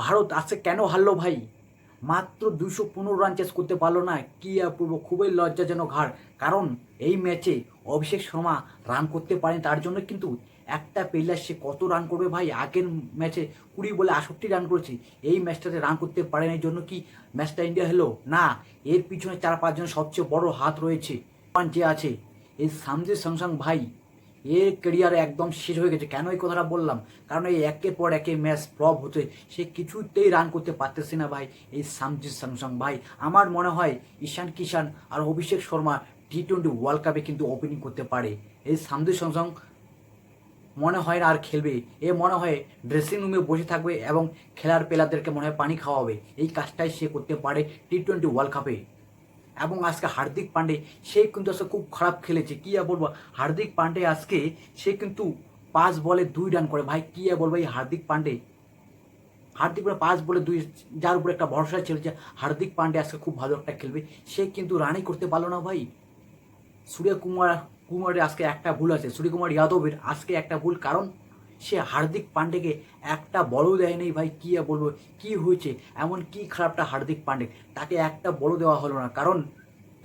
ভারত আজকে কেন হারলো ভাই? মাত্র দুশো পনেরো রান চেস করতে পারল না। কি বলব খুবই লজ্জাজনক হার। কারণ এই ম্যাচে অভিষেক শর্মা রান করতে পারেনি, তার জন্য কিন্তু একটা প্লেয়ার সে কত রান করবে ভাই? আগের ম্যাচে কুড়ি বলে আষট্টি রান করেছে। এই ম্যাচটাতে রান করতে পারেনি, এই জন্য কি ম্যাচটা ইন্ডিয়া হলো না, এর পিছনে চার পাঁচজন সবচেয়ে বড় হাত রয়েছে। যে আছে এই সামজির সংসাং ভাই এর কেরিয়ার একদম শেষ হয়ে গেছে। কেন এই কথাটা বললাম? কারণ এই একের পর একে ম্যাচ ফ্লপ হতে সে কিছুতেই রান করতে পারতেছে না ভাই। এই সামজিৎ স্যামসং। ভাই, আমার মনে হয় ঈশান কিষান আর Abhishek Sharma T twenty world কাপে কিন্তু ওপেনিং করতে পারে। এই সামজিৎ স্যামসং মনে হয় না আর খেলবে। এ মনে হয় ড্রেসিং রুমে বসে থাকবে এবং খেলার প্লেয়ারদেরকে মনে হয় পানি খাওয়াবে। এই কাজটাই সে করতে পারে টি টোয়েন্টি ওয়ার্ল্ড কাপে এবং আজকে হার্দিক পান্ডে, সে কিন্তু আজকে খুব খারাপ খেলেছে। কী আর বলব? হার্দিক পান্ডে আজকে, সে কিন্তু পাঁচ বলে দুই রান করে। ভাই, কী আর বলব এই হার্দিক পান্ডে? হার্দিক পান্ডে পাঁচ বলে দুই, যার উপরে একটা ভরসা ছিল যে হার্দিক পান্ডে আজকে খুব ভালো একটা খেলবে। সে কিন্তু রানই করতে পারল না ভাই। সূর্য কুমার কুমারের আজকে একটা ভুল আছে। সূর্যকুমার যাদবের আজকে একটা ভুল। কারণ সে হার্দিক পান্ডেকে একটা বলও দেয় নেই ভাই, কী আর বলব, কী হয়েছে, এমন কি খারাপটা হার্দিক পান্ডে তাকে একটা বড় দেওয়া হলো না। কারণ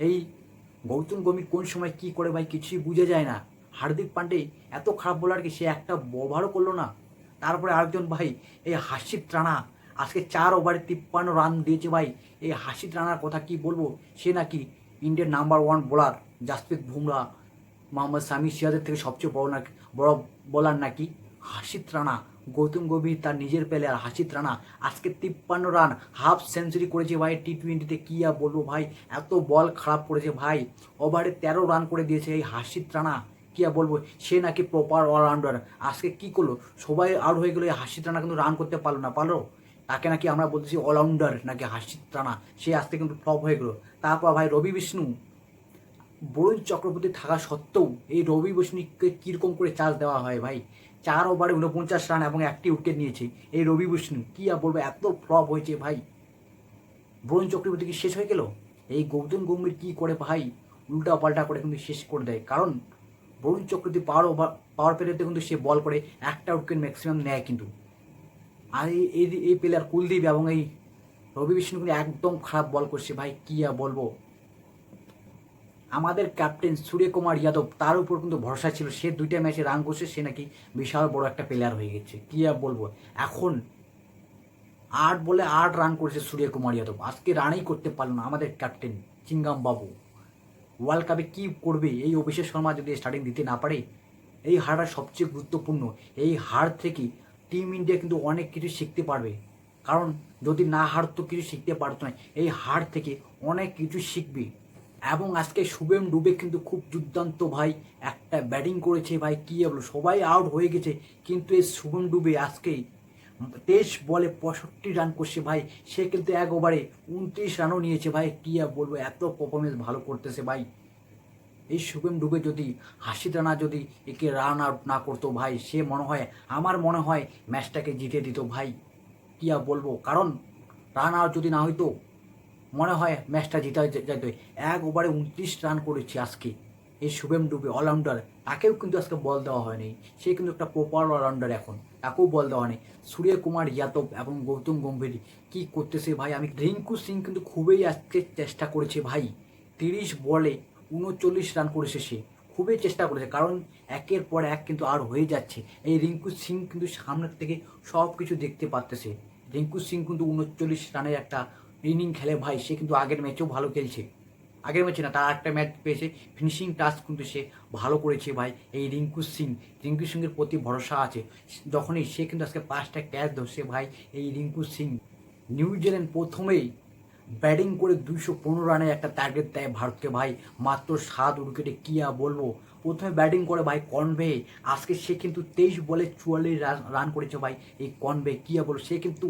এই গৌতম গম্ভীর কোন সময় কি করে ভাই কিছুই বুঝে যায় না। হার্দিক পান্ডে এত খারাপ বোলারকে সে একটা ওভারও করল না। তারপরে আরেকজন ভাই, এই হাসিব রানা, আজকে চার ওভারে তিপ্পান্ন রান দিয়েছে ভাই। এই হাসিব রানার কথা কি বলব? সে নাকি ইন্ডিয়ার number one bowler, Jasprit Bumrah, Mohammed Shami সিরাজের থেকে সবচেয়ে বড় নাকি, বড় বোলার নাকি? হাসিত রানা গৌতম গভীর তার নিজের প্লেয়ার হাসিত রানা আজকে তিপ্পান্ন রান, হাফ সেঞ্চুরি করেছে ভাই টি টোয়েন্টিতে কী আর বলব ভাই, এত বল খারাপ করেছে ভাই। ওভারে তেরো রান করে দিয়েছে এই হাসিত রানা কী আর বলব, সে নাকি প্রপার অলরাউন্ডার আজকে কি করল? সবাই আউট হয়ে গেলো, এই হাসিত রানা কিন্তু রান করতে পারল না। পারল? তাকে নাকি আমরা বলতেছি অলরাউন্ডার নাকি হাসিত রানা সে আজকে কিন্তু ফ্লপ হয়ে গেলো। তারপর ভাই রবি বিষ্ণু। বরুণ চক্রবর্তী থাকা সত্ত্বেও এই রবি বিষ্ণুকে কীরকম করে চার্জ দেওয়া হয় ভাই? চার ওভারে উনপঞ্চাশ রান এবং একটি উইকেট নিয়েছে। এই রবি বিষ্ণু, কী আর বলব, এত ফ্লপ হয়েছে ভাই। বরুণ চক্রবর্তী কি শেষ হয়ে গেল? এই গৌতম গম্ভীর কী করে ভাই উল্টা পাল্টা করে কিন্তু শেষ করে দেয়। কারণ Varun Chakravarthy power over power প্লেতে কিন্তু সে বল করে, একটা উইকেট ম্যাক্সিমাম নেয় কিন্তু। আর এই- এই প্লেয়ার কুলদীপ এবং এই রবি বিষ্ণু কিন্তু একদম খারাপ বল করছে ভাই, কী আর বলব। আমাদের ক্যাপ্টেন সূর্যকুমার যাদব, তার উপর কিন্তু ভরসা ছিল। সে দুইটা ম্যাচে রান করছে, সে নাকি বিশাল বড় একটা প্লেয়ার হয়ে গেছে। কী আর বলব? এখন আট বলে আট রান করেছে সূর্যকুমার যাদব। আজকে রানই করতে পারল না আমাদের ক্যাপ্টেন চিঙ্গাম বাবু ওয়ার্ল্ড কাপে কী করবে? এই অভিষেক শর্মা যদি স্টার্টিং দিতে না পারে, এই হারটা সবচেয়ে গুরুত্বপূর্ণ। এই হার থেকে টিম ইন্ডিয়া কিন্তু অনেক কিছু শিখতে পারবে। কারণ যদি না হারতো কিছু শিখতে পারতো না, এই হার থেকে অনেক কিছু শিখবে। এবং আজকে শুভেম ডুবে কিন্তু খুব দুর্দান্ত ভাই। একটা ব্যাটিং করেছে ভাই, কী বলো সবাই আউট হয়ে গেছে। কিন্তু এই শুভম ডুবে আজকে তেইশ বলে পঁয়ষট্টি রান করছে ভাই। সে কিন্তু এক ওভারে উনত্রিশ রানও নিয়েছে ভাই। কী আর বলব, এত পারফরমেন্স ভালো করতেছে ভাই। এই শুভেম ডুবে যদি, হাসি রানা যদি একে রান আউট না করতো ভাই, সে মনে হয়, আমার মনে হয় ম্যাচটাকে জিতে দিত ভাই। কী আর বলব, কারণ রান আউট যদি না হইতো মনে হয় ম্যাচটা জিতা যেত এক ওভারে উনত্রিশ রান করেছে আজকে এই শুভেম ডুবে অলরাউন্ডার তাকেও কিন্তু আজকে বল দেওয়া হয়নি। সে কিন্তু একটা প্রপার অলরাউন্ডার এখন। তাকেও বল দেওয়া হয়নি। সূর্যকুমার যাদব এবং গৌতম গম্ভীর কি করতেছে ভাই? আমি রিঙ্কু সিং কিন্তু খুবই আজকে চেষ্টা করেছে ভাই। তিরিশ বলে উনচল্লিশ রান করেছে সে। খুবই চেষ্টা করেছে। কারণ একের পর এক কিন্তু আর হয়ে যাচ্ছে। এই রিঙ্কু সিং কিন্তু সামনের থেকে সব কিছু দেখতে পারতেছে। রিঙ্কু সিং কিন্তু উনচল্লিশ রানের একটা ইনিং খেলে ভাই, সে কিন্তু আগের ম্যাচেও ভালো খেলছে। আগের ম্যাচে না, তার একটা ম্যাচ পেয়েছে ফিনিশিং টাচ কিন্তু সে ভালো করেছে ভাই, এই রিঙ্কু সিং। রিঙ্কু সিংয়ের প্রতি ভরসা আছে। যখনই সে কিন্তু আজকে পাঁচটা ক্যাচ ধরছে ভাই, এই রিঙ্কু সিং। নিউজিল্যান্ড প্রথমেই ব্যাটিং করে দুইশো পনেরো রানের একটা টার্গেট দেয় ভারতকে ভাই, মাত্র সাত উইকেটে কী আর বলব? প্রথমে ব্যাটিং করে ভাই কনভে, আজকে সে কিন্তু তেইশ বলে চুয়াল্লিশ রান করেছে ভাই, এই কনভে কী আর বলব? সে কিন্তু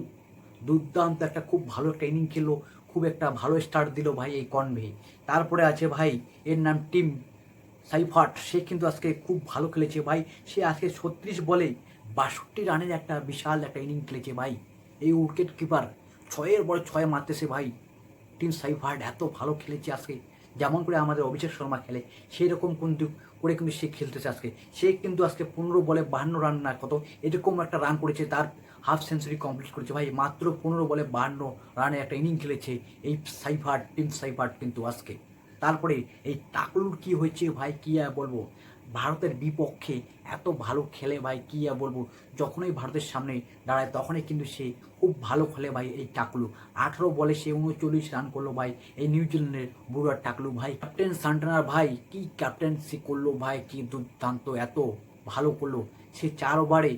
দুর্দান্ত একটা খুব ভালো একটা ইনিং খেললো খুব একটা ভালো স্টার্ট দিল ভাই এই কনভে তারপরে আছে ভাই, এর নাম টিম সাইফাট। সে কিন্তু আজকে খুব ভালো খেলেছে ভাই। সে আজকে ছত্রিশ বলে বাষট্টি রানের একটা বিশাল একটা ইনিং খেলেছে ভাই। এই উইকেট কিপার ছয়ের পরে ছয় মারতেছে ভাই। টিম সাইফাট এত ভালো খেলেছে আজকে। যেমন করে আমাদের অভিষেক শর্মা খেলে সেই রকম কিন্তু করে কিন্তু সে খেলতেছে আজকে। সে কিন্তু আজকে পনেরো বলে বাহান্ন রান না কত, এরকম একটা রান করেছে তার হাফ সেঞ্চুরি কমপ্লিট করেছে। ভাই, মাত্র পনেরো বলে বাহান্ন রানে একটা ইনিং খেলেছে এই সাইফার টিম সাইফার কিন্তু আজকে। তারপরে এই টাকলুর কি হয়েছে ভাই, কি বলব? ভারতের বিপক্ষে এত ভালো খেলে ভাই, কি আর বলব? যখনই ভারতের সামনে দাঁড়ায়, তখনই কিন্তু সে খুব ভালো খেলে ভাই এই টাকলু। আঠারো বলে সে উনচল্লিশ রান করল ভাই, এই নিউজিল্যান্ডের বুড়ার টাকলু ভাই। ক্যাপ্টেন সান্টানার ভাই, কি ক্যাপ্টেন্সি করল ভাই, কি দুর্দান্ত, এত ভালো করল। সে চার ওভারে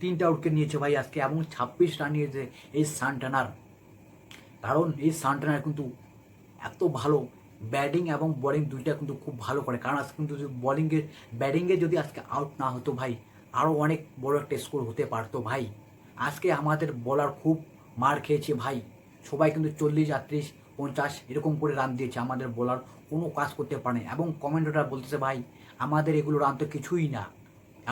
তিনটা উইকেট নিয়েছে ভাই আজকে, এবং ছাব্বিশ রান নিয়েছে এই সান্টানার। কারণ এই সান্টানার কিন্তু এত ভালো ব্যাটিং এবং বোলিং দুইটা কিন্তু খুব ভালো করে। কারণ আজকে কিন্তু যদি বোলিংয়ের ব্যাটিংয়ে যদি আজকে আউট না হতো ভাই আরও অনেক বড় একটা স্কোর হতে পারতো ভাই। আজকে আমাদের বলার খুব মার খেয়েছে ভাই। সবাই কিন্তু চল্লিশ, আটত্রিশ, পঞ্চাশ এরকম করে রান দিয়েছে আমাদের বলার। কোনো কাজ করতে পারেনি। এবং কমেন্টেটার বলতেছে ভাই, আমাদের এগুলো রান তো কিছুই না।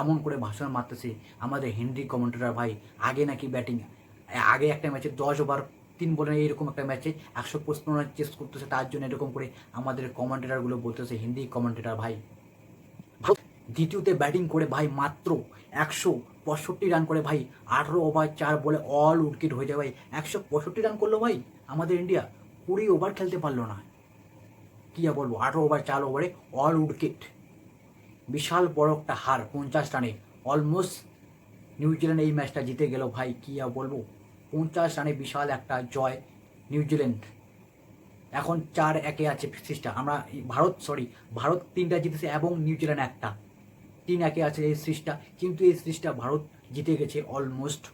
এমন করে ভাষণ মারতেছে আমাদের হিন্দি কমেন্টেটার ভাই। আগে নাকি ব্যাটিং আগে একটা ম্যাচে দশ ওভার তিন বলে এরকম একটা ম্যাচে একশো রান চেস করতেছে, তার জন্য এরকম করে আমাদের কমেন্টেটারগুলো বলতেছে, হিন্দি কমেন্টেটার ভাই। দ্বিতীয়তে ব্যাটিং করে ভাই মাত্র একশো পঁয়ষট্টি রান করে ভাই। আঠেরো ওভার চার বলে অল উইকেট হয়ে যায় ভাই। একশো পঁয়ষট্টি রান করল ভাই আমাদের ইন্ডিয়া কুড়ি ওভার খেলতে পারল না। কী বলব? আঠেরো ওভার চার ওভারে অল উইকেট। বিশাল বড় একটা হার, পঞ্চাশ রানে। অলমোস্ট নিউজিল্যান্ড এই ম্যাচটা জিতে গেল ভাই, কী আর বলব? পঞ্চাশ রানে বিশাল একটা জয় নিউজিল্যান্ড এখন চার একে আছে সিরিজটা। আমরা ভারত সরি ভারত তিনটা জিতেছে এবং নিউজিল্যান্ড একটা। তিন একে আছে এই সিরিজটা। কিন্তু এই সিরিজটা ভারত জিতে গেছে অলমোস্ট